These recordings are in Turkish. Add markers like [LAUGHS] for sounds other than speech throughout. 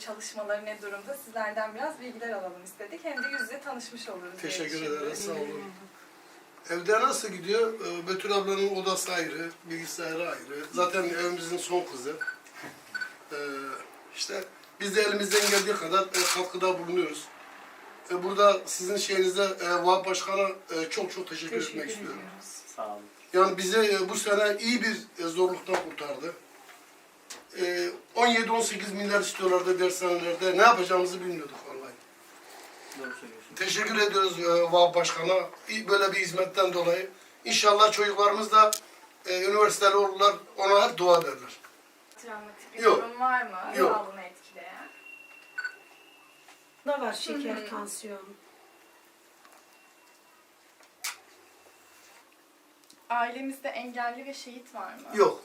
çalışmaları ne durumda sizlerden biraz bilgiler alalım istedik. Hem de yüz yüze tanışmış oluruz diye Teşekkür ederiz, sağ olun. Evde nasıl gidiyor? Ee, Betül ablanın odası ayrı, bilgisayarı ayrı. Zaten evimizin son kızı. Ee, işte biz de elimizden geldiği kadar e, katkıda bulunuyoruz. E, Burada sizin şeyinize e, Vahap Başkan'a e, çok çok teşekkür, Teşekkür etmek istiyorum. ediyoruz. Sağ olun. Yani bizi e, bu sene iyi bir e, zorluktan kurtardı. E, 17-18 milyar istiyorlardı dershanelerde. Ne yapacağımızı bilmiyorduk vallahi. Doğru söylüyorsun. Teşekkür ediyoruz e, Vahap Başkan'a böyle bir hizmetten dolayı. İnşallah çocuklarımız da e, üniversiteli olurlar. Ona hep dua ederler. Travmatik bir Yok. durum var mı? Yok. Sağlığını etkileyen. Da var şeker, tansiyon. Ailemizde engelli ve şehit var mı? Yok.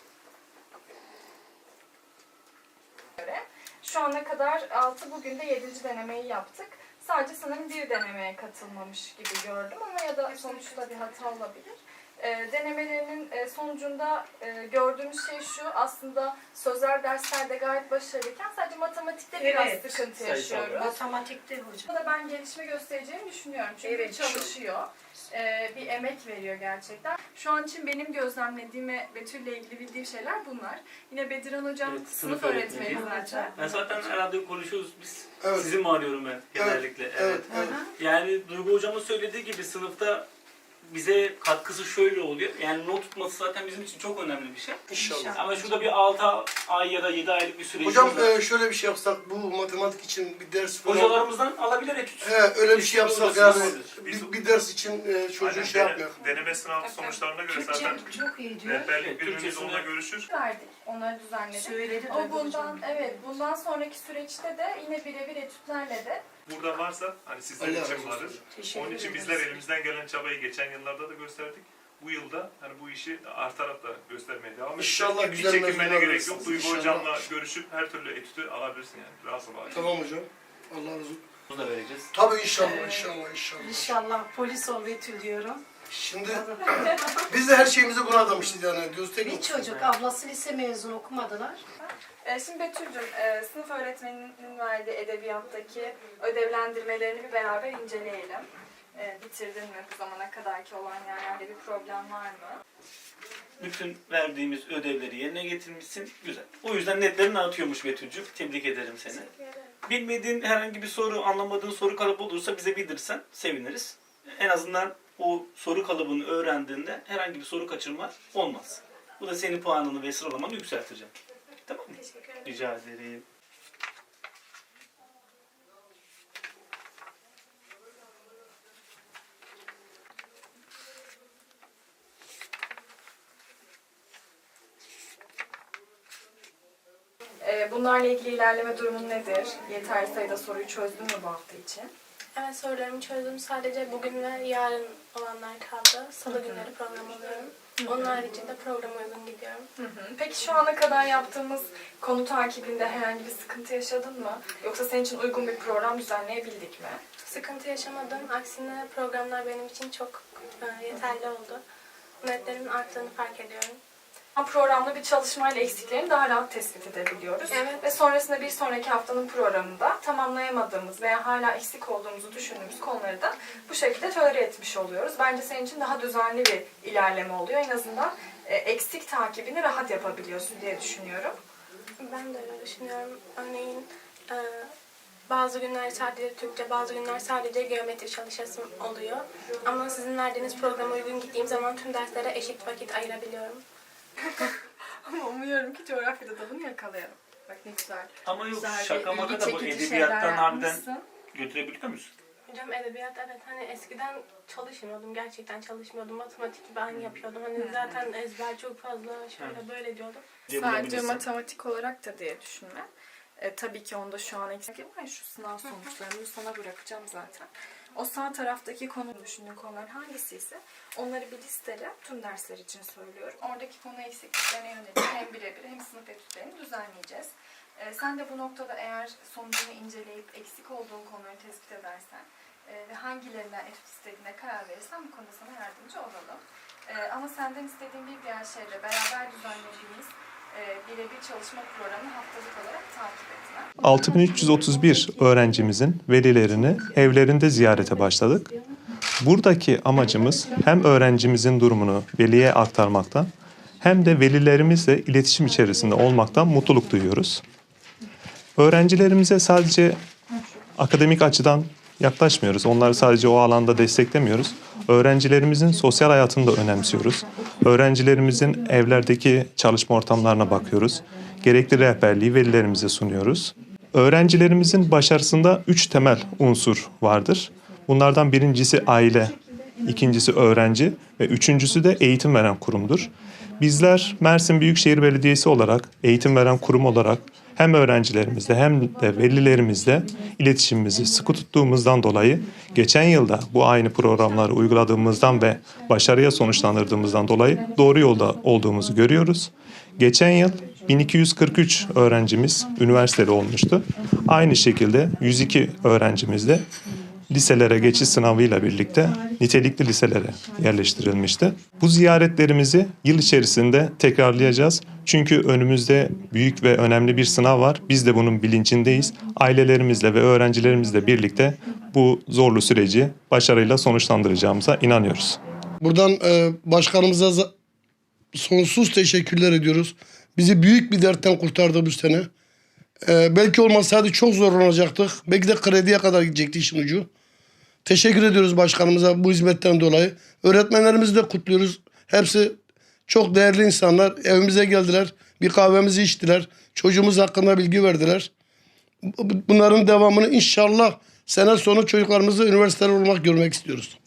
göre. Şu ana kadar 6 bugün de 7. denemeyi yaptık. Sadece sanırım bir denemeye katılmamış gibi gördüm ama ya da sonuçta bir hata olabilir. Ee, denemelerinin e, sonucunda e, gördüğümüz şey şu aslında sözel derslerde gayet başarılıyken sadece matematikte biraz Evet. sıkıntı Sayısal. yaşıyoruz. Matematikte hocam. Burada ben gelişme göstereceğini düşünüyorum. Çünkü Evet, çalışıyor. Ee, bir emek veriyor gerçekten. Şu an için benim gözlemlediğim ve Betül'le ilgili bildiğim şeyler bunlar. Yine Bediran Hocam Evet, sınıf, sınıf öğretmeni öğretmeni. zaten. Ben zaten herhalde konuşuyoruz biz. Evet. Sizi mi arıyorum ben genellikle? Evet. Evet, evet. Yani Duygu hocamın söylediği gibi sınıfta bize katkısı şöyle oluyor. Yani not tutması zaten bizim için çok önemli bir şey. İnşallah. Ama şurada bir 6 ay ya da 7 aylık bir sürecimiz Hocam var. e, şöyle bir şey yapsak bu matematik için bir ders falan. Hocalarımızdan alabilir etüt. He, öyle bir şey yapsak yani bir, bir ders için e, çocuğu Aynen, şey dene- yapmayalım. Deneme sınav sonuçlarına göre zaten Türkçe çok iyi diyor. rehberlik Evet, birimimiz Türkçesini- onunla görüşür. verdik. Onları düzenledik. Söyledi O Duygu bundan hocam. evet bundan sonraki süreçte de yine birebir etütlerle de Burada varsa hani sizler Allah razı için olsun. Teşekkür Onun için ederiz. bizler elimizden gelen çabayı geçen yıllarda da gösterdik. Bu yılda hani bu işi artarak da göstermeye devam edeceğiz. İnşallah Hiç güzel çekinmene mezunlar gerek yok. alırsınız. Duygu İnşallah. hocamla görüşüp her türlü etütü alabilirsin yani. Rahatsız ol. Tamam hocam. Allah razı olsun. Bunu da vereceğiz. Tabii inşallah, Ee, inşallah, inşallah. İnşallah polis ol Betül diyorum. Şimdi [LAUGHS] biz de her şeyimizi buna adamışız yani. Diyoruz tek Bir çocuk ablası lise mezunu okumadılar. E, Şimdi Betül'cüm, e, sınıf öğretmeninin verdiği edebiyattaki ödevlendirmelerini bir beraber inceleyelim. E, bitirdin mi bu zamana kadarki olan yerlerde bir problem var mı? Bütün verdiğimiz ödevleri yerine getirmişsin. Güzel. O yüzden netlerini atıyormuş Betül'cüm. Tebrik ederim seni. Bilmediğin herhangi bir soru, anlamadığın soru kalıbı olursa bize bildirsen seviniriz. En azından o soru kalıbını öğrendiğinde herhangi bir soru kaçırma olmaz. Bu da senin puanını ve sıralamanı yükselteceğim. Tamam mı? Teşekkür ederim. Rica ederim. E, bunlarla ilgili ilerleme durumun nedir? Yeterli sayıda soruyu çözdün mü bu hafta için? Evet sorularımı çözdüm. Sadece bugün ve yarın olanlar kaldı. Salı günleri program alıyorum. Onun haricinde programa uygun gidiyorum. Hı hı. Peki şu ana kadar yaptığımız konu takibinde herhangi bir sıkıntı yaşadın mı? Yoksa senin için uygun bir program düzenleyebildik mi? Sıkıntı yaşamadım. Aksine programlar benim için çok e, yeterli oldu. Netlerimin arttığını fark ediyorum. Programlı bir çalışmayla eksiklerini daha rahat tespit edebiliyoruz. Evet. Ve sonrasında bir sonraki haftanın programında tamamlayamadığımız veya hala eksik olduğumuzu düşündüğümüz konuları da bu şekilde tolere etmiş oluyoruz. Bence senin için daha düzenli bir ilerleme oluyor. En azından e, eksik takibini rahat yapabiliyorsun diye düşünüyorum. Ben de öyle düşünüyorum. Örneğin e, bazı günler sadece Türkçe, bazı günler sadece geometri çalışasım oluyor. Ama sizin verdiğiniz programa uygun gittiğim zaman tüm derslere eşit vakit ayırabiliyorum. Ama umuyorum ki coğrafyada da bunu yakalayalım. Bak ne güzel. Ama yok Güzel şaka maka da bu edebiyattan harbiden götürebiliyor musun? Hocam edebiyat evet hani eskiden çalışmıyordum. Gerçekten çalışmıyordum. Matematik aynı yapıyordum. Hani zaten ezber çok fazla şöyle böyle diyordum. Sadece matematik olarak da diye düşünme. E, tabii ki onda şu an eksik var. Şu sınav sonuçlarını sana bırakacağım zaten. O sağ taraftaki konu düşündüğün konular hangisi ise onları bir listele tüm dersler için söylüyorum. Oradaki konu eksikliklerine yönelik hem birebir hem sınıf etütlerini düzenleyeceğiz. E, sen de bu noktada eğer sonucunu inceleyip eksik olduğun konuları tespit edersen e, ve hangilerinden etüt istediğine karar verirsen bu konuda sana yardımcı olalım. E, ama senden istediğim bir diğer şey de beraber düzenlediğimiz e, birebir çalışma programını haftalık olarak takip etme. 6331 öğrencimizin velilerini evlerinde ziyarete başladık. Buradaki amacımız hem öğrencimizin durumunu veliye aktarmaktan hem de velilerimizle iletişim içerisinde olmaktan mutluluk duyuyoruz. Öğrencilerimize sadece akademik açıdan yaklaşmıyoruz. Onları sadece o alanda desteklemiyoruz. Öğrencilerimizin sosyal hayatını da önemsiyoruz. Öğrencilerimizin evlerdeki çalışma ortamlarına bakıyoruz. Gerekli rehberliği velilerimize sunuyoruz. Öğrencilerimizin başarısında üç temel unsur vardır. Bunlardan birincisi aile, ikincisi öğrenci ve üçüncüsü de eğitim veren kurumdur. Bizler Mersin Büyükşehir Belediyesi olarak, eğitim veren kurum olarak hem öğrencilerimizle hem de velilerimizle iletişimimizi sıkı tuttuğumuzdan dolayı geçen yılda bu aynı programları uyguladığımızdan ve başarıya sonuçlandırdığımızdan dolayı doğru yolda olduğumuzu görüyoruz. Geçen yıl 1243 öğrencimiz üniversiteli olmuştu. Aynı şekilde 102 öğrencimiz de liselere geçiş sınavıyla birlikte nitelikli liselere yerleştirilmişti. Bu ziyaretlerimizi yıl içerisinde tekrarlayacağız. Çünkü önümüzde büyük ve önemli bir sınav var. Biz de bunun bilincindeyiz. Ailelerimizle ve öğrencilerimizle birlikte bu zorlu süreci başarıyla sonuçlandıracağımıza inanıyoruz. Buradan e, başkanımıza za- sonsuz teşekkürler ediyoruz. Bizi büyük bir dertten kurtardı bu sene. E, belki olmasaydı çok zorlanacaktık. Belki de krediye kadar gidecekti işin ucu. Teşekkür ediyoruz başkanımıza bu hizmetten dolayı. Öğretmenlerimizi de kutluyoruz. Hepsi çok değerli insanlar. Evimize geldiler. Bir kahvemizi içtiler. Çocuğumuz hakkında bilgi verdiler. Bu- Bunların devamını inşallah sene sonu çocuklarımızı üniversiteli olmak görmek istiyoruz.